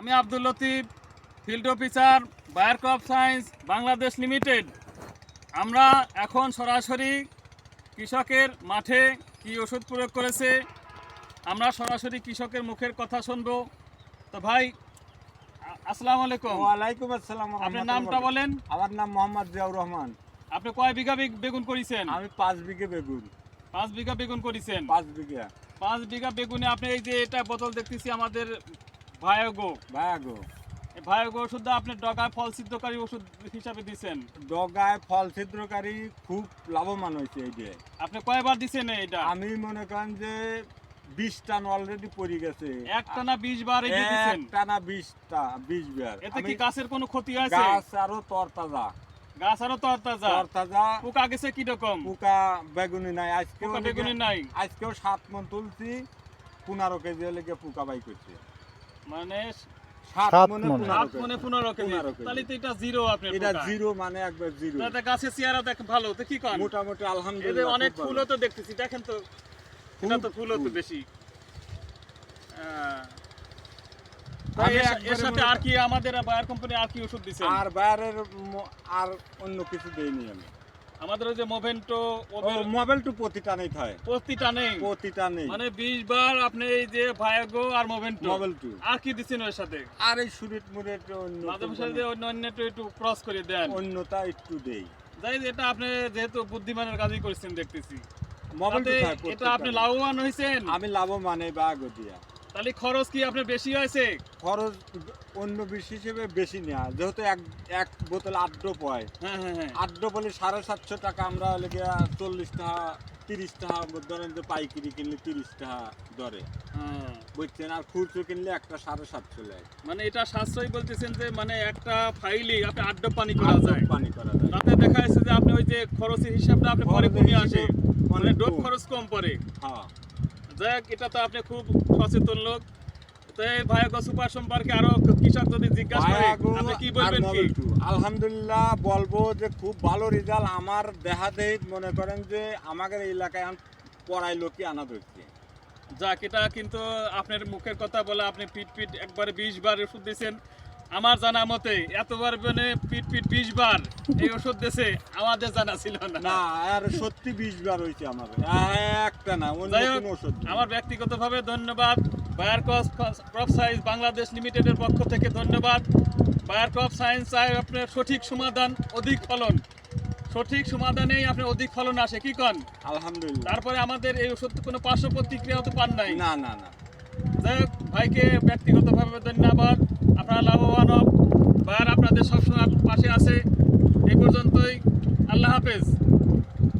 আমি Abdul Latif field officer Bayer crop science Bangladesh limited. আমরা এখন সরাসরি কৃষকের মাঠে কি ওষুধ প্রয়োগ করেছে আমরা সরাসরি কৃষকের মুখের কথা শুনব। তো ভাই আসসালামু আলাইকুম। ওয়ালাইকুম আসসালাম আপনার নামটা বলেন। আমার নাম মোহাম্মদ জিয়াউর রহমান। আপনি কয় বিঘা বেগুন করেছেন? আমি পাঁচ বিঘে বেগুন। পাঁচ বিঘা বেগুন করেছেন। পাঁচ বিঘা। পাঁচ বিঘা বেগুনে আপনি এই যে এটা বোতল দেখতেছি আমাদের ভায়োগো। ভাইয়া গো এই ভায়োগো ওষুধটা আপনি ডগায় ফল ওষুধ হিসাবে দিচ্ছেন ডগায় ফল ছিদ্রকারী খুব লাভবান হয়েছে এই দিয়ে আপনি কয়বার দিচ্ছেন এটা? আমি মনে করেন যে বিশ টান অলরেডি পড়ে গেছে। একটা না বিশ বার এই যে দিচ্ছেন একটা না বিশটা বিশ বার। এতে কি গাছের কোনো ক্ষতি হয়েছে? গাছ আরও তরতাজা। গাছ আরও তরতাজা? তরতাজা। পোকা গেছে কি রকম পোকা বেগুনি নাই। আজকে বেগুনি নাই? আজকেও সাত মন তুলছি পনেরো কেজি লেগে পোকা বাই করছে। মানে মনে। মনে। মানে মোটামুটি আলহামদুলিল্লাহ অনেক ফুলও তো দেখতেছি দেখেন তো। এটা তো ফুলও তো বেশি। এর- এর সাথে আর কি আমাদের বায়ার কোম্পানি আর কি ওষুধ দিচ্ছেন আর বাইরের আর অন্য কিছু দেইনি আমি। আমাদের ওই যে মোভেন্টো মোবাইল টু প্রতিটা নেই নেই। মানে বিশ বার আপনি এই যে ভায়াগো আর মোভেন্টো মোবাইল টু আর কি দিচ্ছেন ওর সাথে? আর এই সুরিট মুরেট অন্য মাঝে মাঝে অন্য অন্য একটু একটু ক্রস করে দেন। অন্যটা একটু দেই। যাই এটা আপনি যেহেতু বুদ্ধিমানের কাজই করছেন দেখতেছি। মোবাইল টু এটা আপনি লাভবান হয়েছেন আমি লাভবান এই বাগ দিয়া। তাহলে খরচ কি আপনার বেশি হয়েছে? খরচ অন্য বিষ হিসেবে বেশি নেওয়া যেহেতু এক এক বোতল আড্ডো পয় হ্যাঁ। হ্যাঁ হ্যাঁ আড্ডো বলে সাড়ে সাতশো টাকা আমরা লেগে চল্লিশ টাকা তিরিশ টাকা ধরেন যে পাইকারি কিনলে তিরিশ টাকা দরে। হ্যাঁ। বুঝছেন? আর খুচরো কিনলে একটা সাড়ে সাতশো লাগে। মানে এটা সাশ্রয়ী বলতেছেন যে মানে একটা ফাইলে আপনি আড্ডা পানি করা যায়। পানি করা যায়। তাতে দেখা যাচ্ছে যে আপনি ওই যে খরচের হিসাবটা আপনি পরে খরচের কমে আসে। মানে ডোট খরচ কম পড়ে। হ্যাঁ। যাই এটা তো আপনি খুব সচেতন লোক। তো এই ভায়াগো সম্পর্কে আরও কৃষক যদি জিজ্ঞাসা করে আপনি কি বলবেন কি? আলহামদুলিল্লাহ বলব যে খুব ভালো রেজাল্ট। আমার মনে করেন যে আমাদের এলাকায় পড়াই লোকই আনা ধরছে যাক এটা কিন্তু আপনার মুখের কথা বলে আপনি পিট পিট একবারে বিশ বার ওষুধ দিয়েছেন। আমার জানা মতে এতবার মানে পিট পিট বিশ বার এই ওষুধ দেশে আমাদের জানা ছিল না। না আর সত্যি বিশ বার হয়েছে আমার একটা না অন্য কোনো ওষুধ। আমার ব্যক্তিগতভাবে ধন্যবাদ। বায়ার ক্রপ সায়েন্স বাংলাদেশ লিমিটেডের পক্ষ থেকে ধন্যবাদ। বায়ার ক্রপ সায়েন্স চাই আপনার সঠিক সমাধান অধিক ফলন। সঠিক সমাধানেই আপনার অধিক ফলন আসে। কি কন? আলহামদুলিল্লাহ। তারপরে আমাদের এই ওষুধ কোনো পার্শ্ব প্রতিক্রিয়া তো পান নাই। না না না। যাই হোক, ভাইকে ব্যক্তিগতভাবে ধন্যবাদ। আপনারা লাভবান হন। বার আপনাদের সবসময় পাশে আছে।